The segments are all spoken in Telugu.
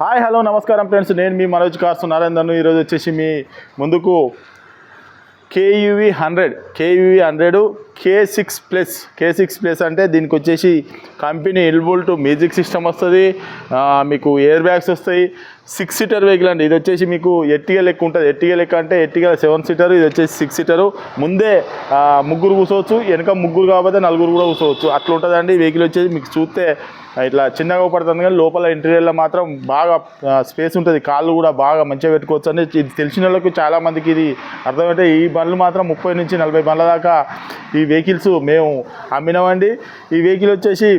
హాయ్ హలో నమస్కారం ఫ్రెండ్స్. నేను మీ మనోజ్ కార్సు నారాయణను ఈరోజు వచ్చేసి మీ ముందుకు K U V hundred K U V hundred K six plus K six plus అంటే దీనికి వచ్చేసి కంపెనీ ఎల్బుల్ టు మ్యూజిక్ సిస్టమ్ వస్తుంది. మీకు ఎయిర్ బ్యాగ్స్ వస్తాయి. సిక్స్ సీటర్ వెహికల్ అండి. ఇది వచ్చేసి మీకు ఎట్టిగా లెక్క ఉంటుంది. ఎట్టిగా లెక్క అంటే ఎట్టిగా సెవెన్ సీటర్ ఇది వచ్చేసి సిక్స్ సీటరు ముందే ముగ్గురు కూర్చోవచ్చు వెనక ముగ్గురు కాకపోతే నలుగురు కూడా కూర్చోవచ్చు అట్లా ఉంటుందండి. వెహికల్ వచ్చేసి మీకు చూస్తే ఇట్లా చిన్నగా పడుతుంది కానీ లోపల ఇంటీరియర్లో మాత్రం బాగా స్పేస్ ఉంటుంది. కాళ్ళు కూడా బాగా మంచిగా పెట్టుకోవచ్చు అని ఇది తెలిసిన వాళ్ళకు చాలామందికి ఇది అర్థమైతే ఈ బండ్లు మాత్రం ముప్పై నుంచి నలభై బండ్ల దాకా ఈ వెహికల్స్ మేము అమ్మినామండి. ఈ వెహికల్ వచ్చేసి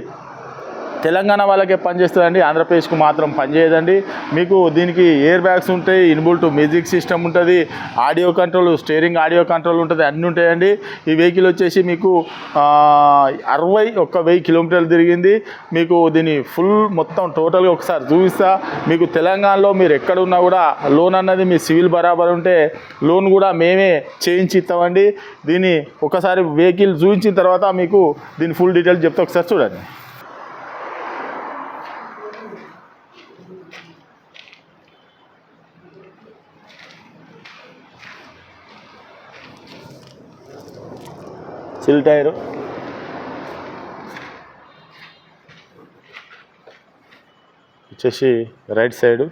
తెలంగాణ వాళ్ళకే పనిచేస్తుందండి ఆంధ్రప్రదేశ్కు మాత్రం పనిచేయదండి మీకు దీనికి ఎయిర్ బ్యాగ్స్ ఉంటాయి ఇన్బుల్ట్ మ్యూజిక్ సిస్టమ్ ఉంటుంది audio control steering audio control ఉంటుంది అన్నీ ఉంటాయండి. ఈ వెహికల్ వచ్చేసి మీకు అరవై ఒక్క వెయ్యి కిలోమీటర్లు తిరిగింది. మీకు దీని ఫుల్ మొత్తం టోటల్గా ఒకసారి చూపిస్తా. మీకు తెలంగాణలో మీరు ఎక్కడ ఉన్నా కూడా లోన్ అన్నది మీ సివిల్ బరాబర్ ఉంటే లోన్ కూడా మేమే చేయించి ఇస్తామండి. దీన్ని ఒకసారి వెహికల్ చూపించిన తర్వాత మీకు దీని ఫుల్ డీటెయిల్స్ చెప్తే ఒకసారి చూడండి. సిల్ టైరు. వచ్చేసి రైట్ సైడు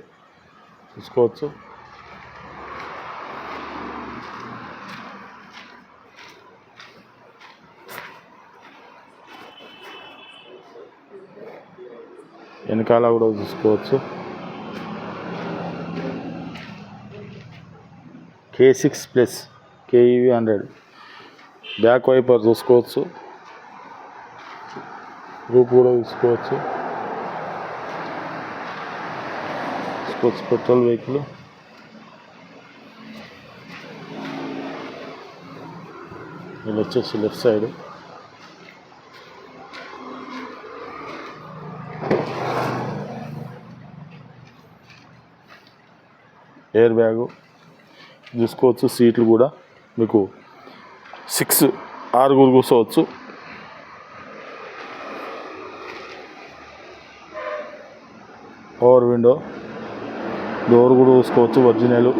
చూసుకోవచ్చు. వెనకాల కూడా చూసుకోవచ్చు. K six plus K E V hundred back wiper చూసుకోవచ్చు. రూప్ కూడా చూసుకోవచ్చు చూసుకోవచ్చు పెట్రోల్ వెహికల్. నేను వచ్చేసి లెఫ్ట్ సైడ్. Air bag. చూసుకోవచ్చు సీట్లు కూడా మీకు. సిక్స్ ఆరుగురు కూర్చోవచ్చు. పవర్ విండో డోర్ కూడా చూసుకోవచ్చు ఒరిజినల్.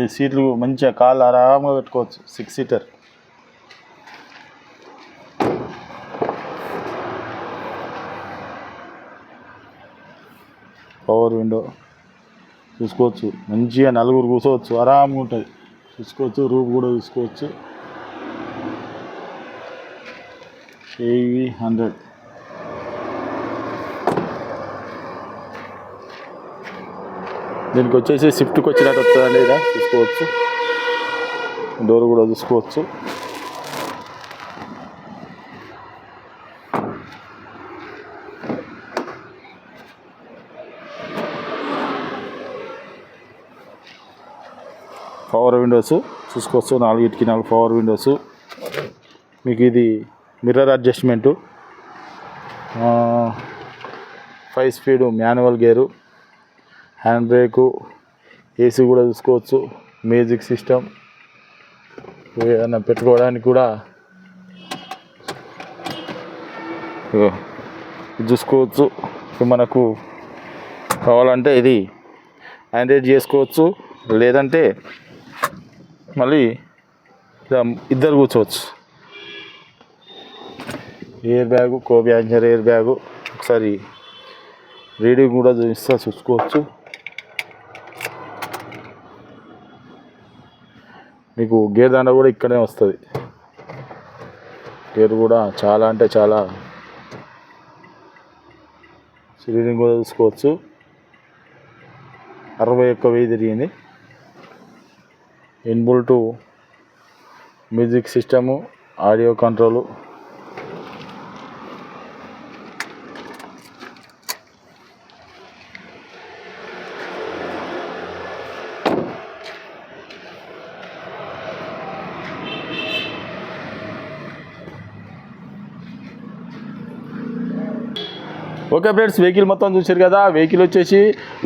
ఈ సీట్లు మంచిగా కాళ్ళు ఆరామంగా పెట్టుకోవచ్చు సిక్స్ సీటర్ పవర్ విండో చూసుకోవచ్చు. మంచిగా నలుగురు కూర్చోవచ్చు. ఆరాంగా ఉంటుంది. చూసుకోవచ్చు రూప్ కూడా చూసుకోవచ్చు. ఏవి హండ్రెడ్. దీనికి వచ్చేసి స్విఫ్ట్కి వచ్చినట్టు వస్తుందండి ఇలా చూసుకోవచ్చు. డోర్ కూడా చూసుకోవచ్చు. పవర్ విండోస్ చూసుకోవచ్చు. నాలుగిటికి నాలుగు పవర్ విండోస్ మీకు ఇది mirror adjustment five speed manual gear hand brake AC కూడా చూసుకోవచ్చు. మ్యూజిక్ సిస్టమ్ ఏదైనా పెట్టుకోవడానికి కూడా చూసుకోవచ్చు. మనకు కావాలంటే ఇది హ్యాండ్రేట్ చేసుకోవచ్చు. లేదంటే మళ్ళీ ఇలా ఇద్దరు కూర్చోవచ్చు. Air bag co passenger air bag ఒకసారి రీడింగ్ కూడా చూపిస్తా చూసుకోవచ్చు. మీకు గేర్ దండ కూడా ఇక్కడే వస్తుంది. గేర్ కూడా చాలా అంటే చాలా. రీడింగ్ కూడా చూసుకోవచ్చు. అరవై ఒక్క వెయ్యి తిరిగింది. Inbuilt music system audio control. Okay friends vehicle మొత్తం చూసారు కదా వెహికల్ వచ్చేసి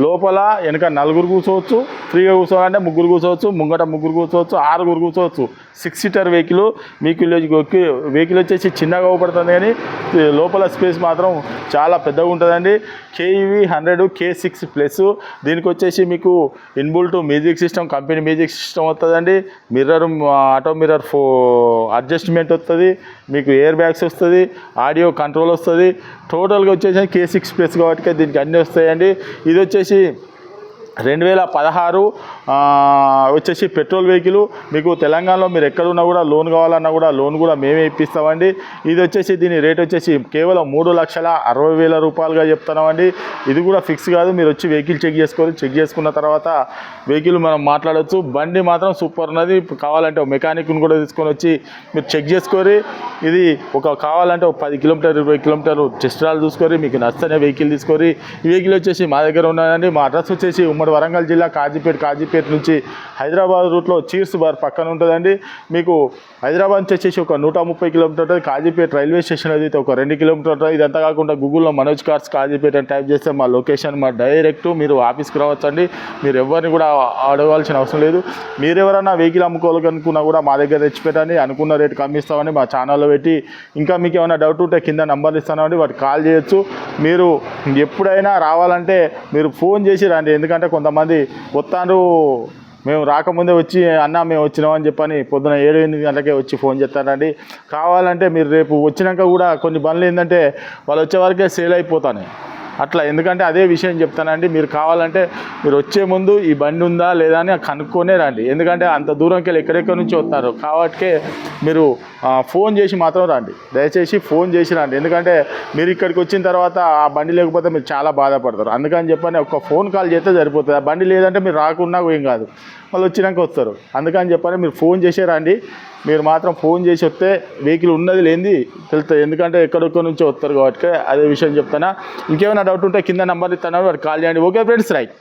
లోపల వెనక నలుగురు కూర్చోవచ్చు ఫ్రీగా కూర్చోవాలంటే ముగ్గురు కూర్చోవచ్చు ముంగట ముగ్గురు కూర్చోవచ్చు ఆరుగురు కూర్చోవచ్చు. సిక్స్ సీటర్ వెహికల్ మీకు వెహికల్ వచ్చేసి చిన్నగా ఊపడుతుంది కానీ లోపల స్పేస్ మాత్రం చాలా పెద్దగా ఉంటుందండి. K E V hundred K six plus దీనికి వచ్చేసి మీకు inbuilt music system company music system వస్తుందండి. మిర్రర్ ఆటో మిర్రర్ ఫో అడ్జస్ట్మెంట్ వస్తుంది. మీకు ఎయిర్ బ్యాగ్స్ వస్తుంది ఆడియో కంట్రోల్ వస్తుంది. టోటల్గా వచ్చేసి కే సిక్స్ ప్లస్ కాబట్టి దీనికి అన్నీ వస్తాయండి. ఇది వచ్చేసి రెండు వేల పదహారు వచ్చేసి పెట్రోల్ వెహికల్. మీకు తెలంగాణలో మీరు ఎక్కడున్నా కూడా లోన్ కావాలన్నా కూడా లోన్ కూడా మేమే ఇప్పిస్తామండి. ఇది వచ్చేసి దీని రేట్ వచ్చేసి కేవలం మూడు లక్షల అరవై వేల రూపాయలుగా చెప్తున్నామండి. ఇది కూడా ఫిక్స్ కాదు. మీరు వచ్చి వెహికల్ చెక్ చేసుకోవాలి. చెక్ చేసుకున్న తర్వాత వెహికల్ మనం మాట్లాడవచ్చు బండి మాత్రం సూపర్ ఉన్నది. కావాలంటే ఒక మెకానిక్ని కూడా తీసుకొని వచ్చి మీరు చెక్ చేసుకోరి. ఇది ఒక కావాలంటే ఒక పది కిలోమీటర్ ఇరవై కిలోమీటర్ టెస్ట్ చూసుకొని మీకు నచ్చనే వెహికల్ తీసుకొని ఈ వెహికల్ వచ్చేసి మా దగ్గర ఉన్నదండి మా అడ్రస్ వచ్చేసి ఉమ్మడి వరంగల్ జిల్లా కాజీపేట కాజీపేట నుంచి హైదరాబాద్ రూట్లో చీర్స్ బార్ పక్కన ఉంటుందండి. మీకు హైదరాబాద్ నుంచి వచ్చేసి ఒక నూట ముప్పై కిలోమీటర్ ఉంటుంది. కాజీపేట రైల్వే స్టేషన్ అది ఒక రెండు కిలోమీటర్ ఉంటుంది. ఇదంతా కాకుండా గూగుల్లో మనోజ్ కార్స్ కాజీపేట అని టైప్ చేస్తే మా లొకేషన్ మా డైరెక్ట్ మీరు ఆఫీస్కి రావచ్చండి. మీరు ఎవరిని కూడా అడగాల్సిన అవసరం లేదు. మీరు ఎవరైనా వెహికల్ అమ్ముకోవాలనుకున్నా కూడా మా దగ్గర తెచ్చిపెట్టండి అనుకున్న రేటు కమ్మిస్తామని మా ఛానల్లో పెట్టి ఇంకా మీకు ఏమైనా డౌట్ ఉంటే కింద నంబర్లు ఇస్తానండి. వాటికి కాల్ చేయొచ్చు. మీరు ఎప్పుడైనా రావాలంటే మీరు ఫోన్ చేసి రండి. ఎందుకంటే కొంతమంది వస్తాను మేము రాకముందే వచ్చి అన్న మేము వచ్చినామని చెప్పని పొద్దున ఏడు ఎనిమిది గంటలకే వచ్చి ఫోన్ చేస్తారండి. కావాలంటే మీరు రేపు వచ్చినాక కూడా కొన్ని బండ్లు ఏంటంటే వాళ్ళు వచ్చే వరకే సేల్ అయిపోతాను. అట్లా ఎందుకంటే అదే విషయం చెప్తానండి. మీరు కావాలంటే మీరు వచ్చే ముందు ఈ బండి ఉందా లేదా అని కనుక్కొనే రండి. ఎందుకంటే అంత దూరంకి వెళ్ళి ఎక్కడెక్కడి నుంచి వస్తారు కాబట్టి మీరు ఫోన్ చేసి మాత్రం రండి. దయచేసి ఫోన్ చేసి రండి. ఎందుకంటే మీరు ఇక్కడికి వచ్చిన తర్వాత ఆ బండి లేకపోతే మీరు చాలా బాధపడతారు. అందుకని చెప్పని ఒక ఫోన్ కాల్ చేస్తే సరిపోతుంది. ఆ బండి లేదంటే మీరు రాకున్నా ఏం కాదు. వాళ్ళు వచ్చినాక వస్తారు. అందుకని చెప్పని మీరు ఫోన్ చేసే రండి. మీరు మాత్రం ఫోన్ చేసి వస్తే వెహికల్ ఉన్నది లేనిది తెలుస్తుంది. ఎందుకంటే ఎక్కడెక్కడ నుంచి వస్తారు కాబట్టి అదే విషయం చెప్తానా ఇంకేమైనా డౌట్ ఉంటే కింద నెంబర్ ఇస్తాను. వాడు కాల్ చేయండి. Okay friends right.